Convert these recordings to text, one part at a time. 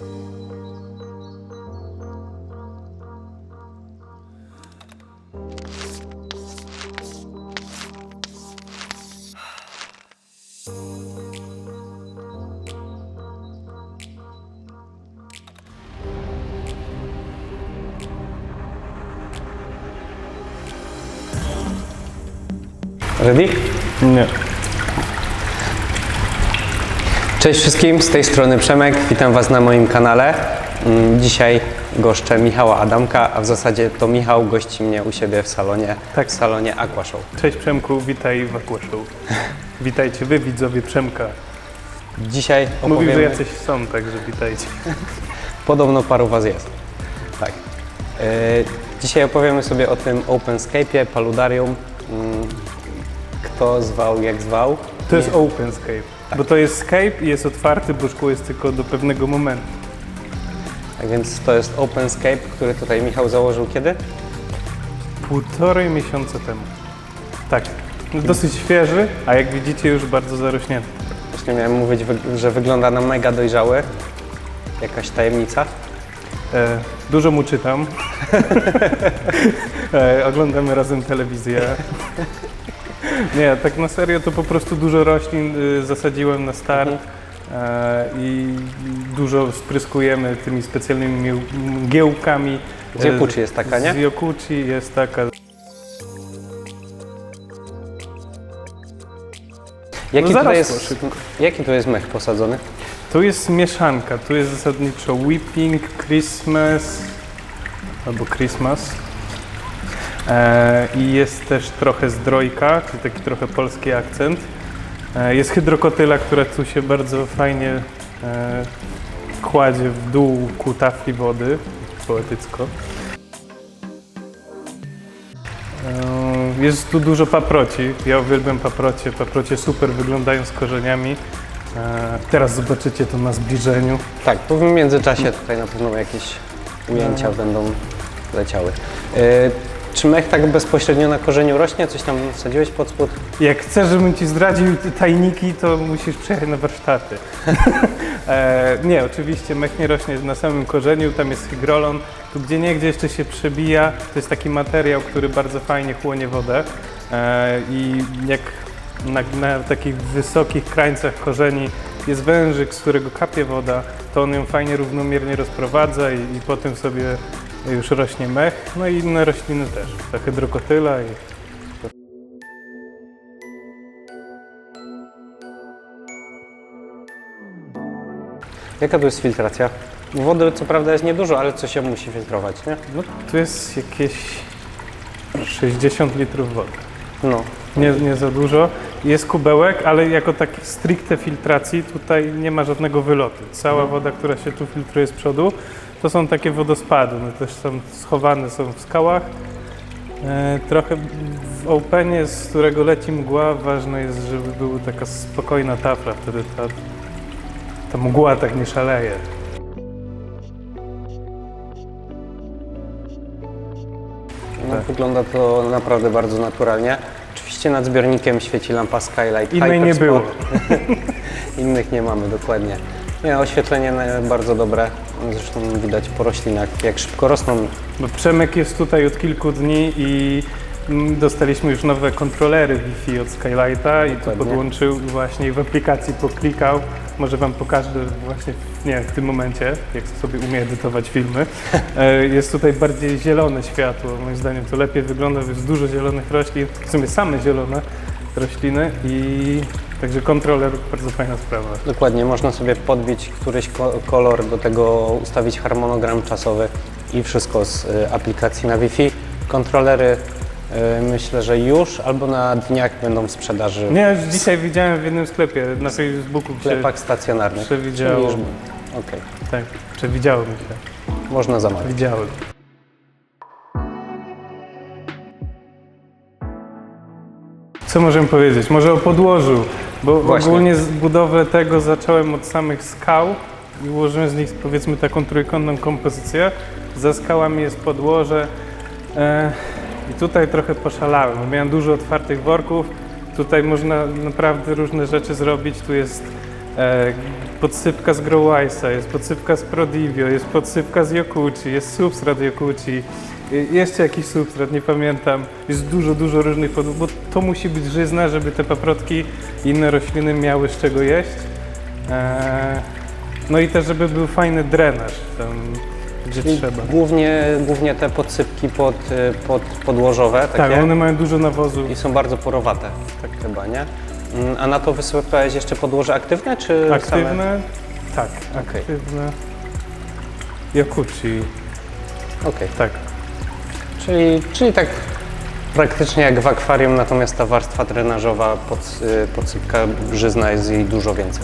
Ready? Nie. Cześć wszystkim, z tej strony Przemek, witam Was na moim kanale. Mm, Dzisiaj goszczę Michała Adamka, a w zasadzie to Michał gości mnie u siebie w salonie, Tak. w salonie Aqua Show. Cześć Przemku, witaj w Aqua Show. Witajcie wy widzowie Przemka. Dzisiaj Mówił, że opowiemy, jacyś są, także witajcie. podobno paru Was jest. Tak. E, Dzisiaj opowiemy sobie o tym OpenScape'ie, Paludarium. Mm, Kto zwał, jak zwał. To jest OpenScape, bo to jest Scape i jest otwarty, bo szkło jest tylko do pewnego momentu. Tak więc to jest OpenScape, który tutaj Michał założył kiedy? Półtorej miesiąca temu. Tak, dosyć świeży, a jak widzicie już bardzo zarośnięty. Właśnie miałem mówić, że wygląda na mega dojrzały. Jakaś tajemnica. E, dużo mu czytam. e, oglądamy razem telewizję. Nie, tak na serio to po prostu dużo roślin y, zasadziłem na start e, i dużo spryskujemy tymi specjalnymi mgieł- mgiełkami. Z Yokuchi jest taka, nie? Z Yokuchi jest taka. Jaki, No tutaj jest, jaki tu jest mech posadzony? Tu jest mieszanka, tu jest zasadniczo Weeping, Christmas albo Christmas. E, I jest też trochę zdrojka, czyli taki trochę polski akcent. E, jest hydrokotyla, która tu się bardzo fajnie e, kładzie w dół ku tafli wody, poetycko. Jest tu dużo paproci. Ja uwielbiam paprocie. Paprocie super wyglądają z korzeniami. Teraz zobaczycie to na zbliżeniu. Tak, tu w międzyczasie tutaj na pewno jakieś ujęcia będą leciały. Czy mech tak bezpośrednio na korzeniu rośnie? Coś tam wsadziłeś pod spód? Jak chcesz, żebym ci zdradził te tajniki, to musisz przyjechać na warsztaty. e, nie, oczywiście mech nie rośnie na samym korzeniu, tam jest hygrolon. Tu gdzie niegdzie jeszcze się przebija, to jest taki materiał, który bardzo fajnie chłonie wodę. E, I jak na, na takich wysokich krańcach korzeni jest wężyk, z którego kapie woda, to on ją fajnie równomiernie rozprowadza i, i potem sobie już rośnie mech. No i inne rośliny też, ta hydrokotyla i Jaka tu jest filtracja? Wody co prawda jest niedużo, ale coś się musi filtrować, nie? No, tu jest jakieś 60 litrów wody. No. Nie, nie za dużo. Jest kubełek, ale jako taki stricte filtracji tutaj nie ma żadnego wylotu. Cała woda, która się tu filtruje z przodu, to są takie wodospady. One też są schowane są w skałach. E, trochę w openie, z którego leci mgła, ważne jest, żeby była taka spokojna tafla. Wtedy ta, ta mgła tak nie szaleje. no wygląda to naprawdę bardzo naturalnie. Oczywiście nad zbiornikiem świeci lampa Skylight Innej nie było. Innych nie mamy, dokładnie. Nie, oświetlenie bardzo dobre. Zresztą widać po roślinach, jak szybko rosną. Przemek jest tutaj od kilku dni i dostaliśmy już nowe kontrolery Wi-Fi od Skylighta i tu podłączył właśnie w aplikacji poklikał. Może Wam pokażę właśnie nie, w tym momencie, jak sobie umie edytować filmy. E, Jest tutaj bardziej zielone światło. Moim zdaniem to lepiej wygląda, jest dużo zielonych roślin, w sumie same zielone rośliny i także kontroler bardzo fajna sprawa. Dokładnie, można sobie podbić któryś ko- kolor, do tego ustawić harmonogram czasowy i wszystko z y, aplikacji na Wi-Fi. Kontrolery myślę, że już albo na dniach będą w sprzedaży Nie, już dzisiaj widziałem w jednym sklepie na Facebooku, w sklepach stacjonarnych. Czyli już- Okej, tak, przewidziało mi się. można zamawiać. Widziałem. Co możemy powiedzieć? Może o podłożu, bo Właśnie. ogólnie z budowę tego zacząłem od samych skał i ułożyłem z nich powiedzmy taką trójkątną kompozycję. Za skałami jest podłoże e, i tutaj trochę poszalałem. bo Miałem dużo otwartych worków, tutaj można naprawdę różne rzeczy zrobić. Tu jest e, podsypka z Growice'a, jest podsypka z Prodivio, jest podsypka z Yokuchi, jest substrat Yokuchi, y, jeszcze jakiś substrat, nie pamiętam. Jest dużo, dużo różnych podłóg, bo to musi być żyzna, żeby te paprotki i inne rośliny miały z czego jeść. E, no i też, żeby był fajny drenaż tam, gdzie trzeba. Głównie, głównie te podsypki pod, y, pod, podłożowe takie Tak, one mają dużo nawozu. i są bardzo porowate tak chyba, nie? Mm, A na to wysypałeś jeszcze podłoże aktywne, czy Same? Aktywne? Tak, Okej. aktywne. Yokuchi, Okej, tak. czyli, czyli tak praktycznie jak w akwarium, natomiast ta warstwa drenażowa, pod, y, podsypka żyzna jest jej dużo więcej.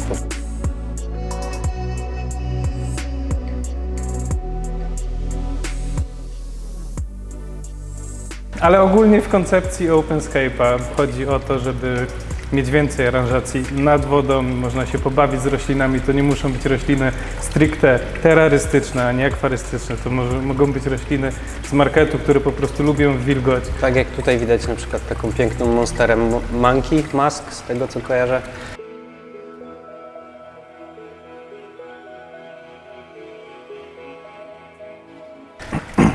Ale ogólnie w koncepcji OpenScape'a chodzi o to, żeby mieć więcej aranżacji nad wodą, można się pobawić z roślinami. To nie muszą być rośliny stricte terrorystyczne, a nie akwarystyczne. To może, mogą być rośliny z marketu, które po prostu lubią wilgoć. Tak jak tutaj widać na przykład taką piękną monsterem Monkey Mask, z tego co kojarzę.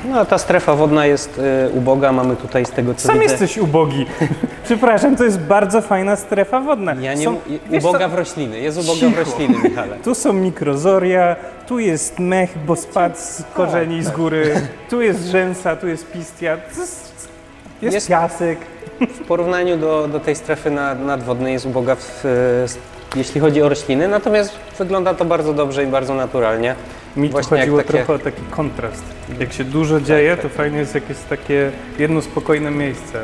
No ta strefa wodna jest y, uboga, mamy tutaj z tego co Sam widzę... jesteś ubogi. Przepraszam, to jest bardzo fajna strefa wodna. Ja nie, Są- wiesz uboga co? w rośliny, jest uboga w Cicho. rośliny, Michale. Tu są mikrozoria, tu jest mech, bo spadł z korzeni z góry, tu jest rzęsa, tu jest pistia, jest, Jest- piasek. W porównaniu do, do tej strefy nad, nadwodnej jest uboga, w, y, jeśli chodzi o rośliny, natomiast wygląda to bardzo dobrze i bardzo naturalnie. Mi tu Właśnie jak chodziło takie- trochę o taki kontrast. Jak się dużo dzieje, to fajnie jest, jak jest takie jedno spokojne miejsce.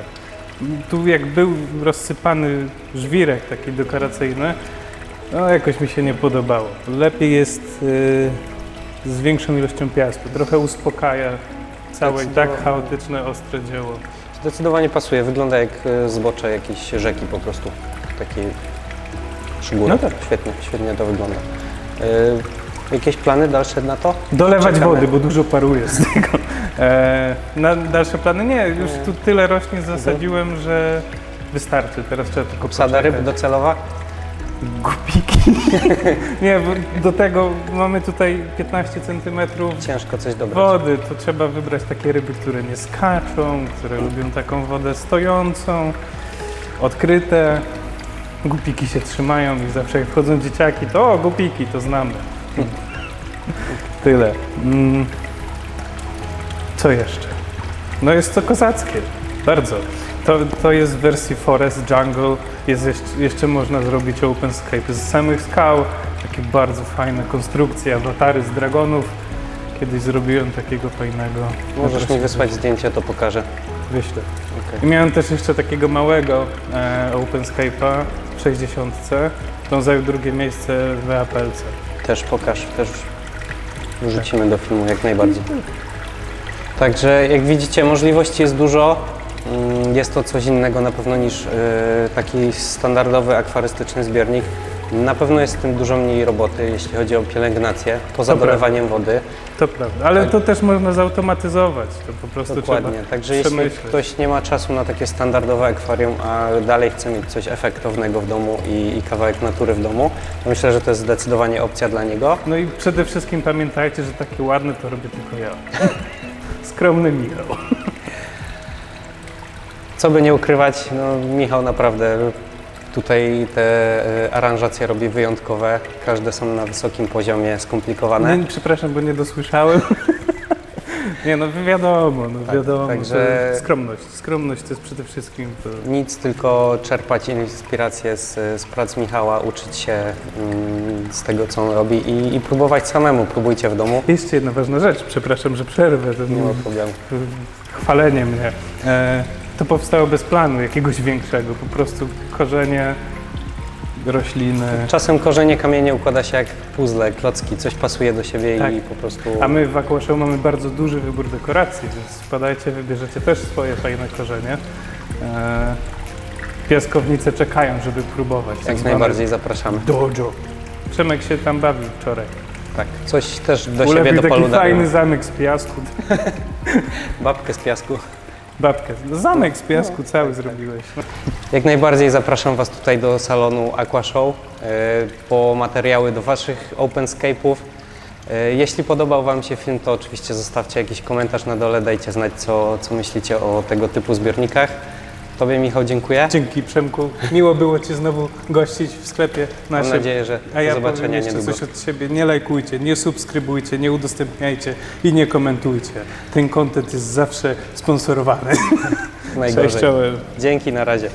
Tu jak był rozsypany żwirek taki dekoracyjny, no jakoś mi się nie podobało. Lepiej jest y, z większą ilością piasku. Trochę uspokaja całe i tak Zdecydowanie. chaotyczne, ostre dzieło. Zdecydowanie pasuje, wygląda jak y, zbocze jakiejś rzeki po prostu, takiej przygóry. No tak. Świetnie, świetnie to wygląda. Y, jakieś plany dalsze na to? Dolewać Czekamy. wody, bo dużo paruje z tego. E, na dalsze plany nie, już tu tyle roślin zasadziłem, że wystarczy. Teraz trzeba tylko Obsada ryb docelowa? Głupiki. nie, bo do tego mamy tutaj 15 cm Ciężko coś dobrać. wody, to trzeba wybrać takie ryby, które nie skaczą, które lubią taką wodę stojącą, odkryte. Głupiki się trzymają i zawsze jak wchodzą dzieciaki, to o, głupiki, to znamy. Tyle. Mm. Co jeszcze? No jest to kozackie, bardzo. To, to jest w wersji Forest Jungle, jest jeszcze, jeszcze można zrobić OpenScape z samych skał, takie bardzo fajne konstrukcje, awatary z dragonów. Kiedyś zrobiłem takiego fajnego. Możesz mi wysłać zdjęcie, to pokażę. Wyślę. Okej. I miałem też jeszcze takiego małego e, OpenScape'a w 60. To on zajął drugie miejsce w Apelce. Też pokaż, też wrzucimy do filmu jak najbardziej. Także jak widzicie, możliwości jest dużo. Mm, Jest to coś innego na pewno niż y, taki standardowy akwarystyczny zbiornik. Na pewno jest w tym dużo mniej roboty, jeśli chodzi o pielęgnację, poza dolewaniem wody. To prawda, ale to też można zautomatyzować. To po prostu Dokładnie. trzeba Także jeśli przemyśleć. ktoś nie ma czasu na takie standardowe akwarium, a dalej chce mieć coś efektownego w domu i, i kawałek natury w domu, to myślę, że to jest zdecydowanie opcja dla niego. No i przede wszystkim pamiętajcie, że takie ładne to robię tylko ja. Skromny Michał. Co by nie ukrywać, no, Michał naprawdę tutaj te e, aranżacje robi wyjątkowe. Każde są na wysokim poziomie, skomplikowane. Nie, przepraszam, bo nie dosłyszałem. nie no, wiadomo, no Tak, wiadomo. także- To skromność. Skromność to jest przede wszystkim to... Nic, tylko czerpać inspirację z, z prac Michała, uczyć się mm, z tego, co on robi i, i próbować samemu. Próbujcie w domu. Jeszcze jedna ważna rzecz, przepraszam, że przerwę, że Nie ma problemu. chwalenie mnie. E, to powstało bez planu jakiegoś większego, po prostu korzenie, rośliny. Czasem korzenie kamienie układa się jak puzzle, klocki, coś pasuje do siebie Tak. i po prostu... A my w Aquashow mamy bardzo duży wybór dekoracji, więc wpadajcie, wybierzecie też swoje fajne korzenie. E, piaskownice czekają, żeby próbować. tak Jak najbardziej zapraszamy. Dojo. Przemek się tam bawił wczoraj. Tak, coś też do Ulepił siebie taki dopolu fajny dają. zamek z piasku. Babkę z piasku. Babkę. No, zamek z piasku cały zrobiłeś. Jak najbardziej zapraszam Was tutaj do salonu Aqua Show e, po materiały do Waszych OpenScape'ów. E, Jeśli podobał Wam się film, to oczywiście zostawcie jakiś komentarz na dole, dajcie znać, co, co myślicie o tego typu zbiornikach. Tobie, Michał, dziękuję. Dzięki Przemku. Miło było Cię znowu gościć w sklepie Mam naszym. nadzieję, że A ja do powiem zobaczenia jeszcze niedługo. coś od siebie. Nie lajkujcie, nie subskrybujcie, nie udostępniajcie i nie komentujcie. Ten content jest zawsze sponsorowany. Najgorzej. Cześć, czołem. Dzięki, na razie.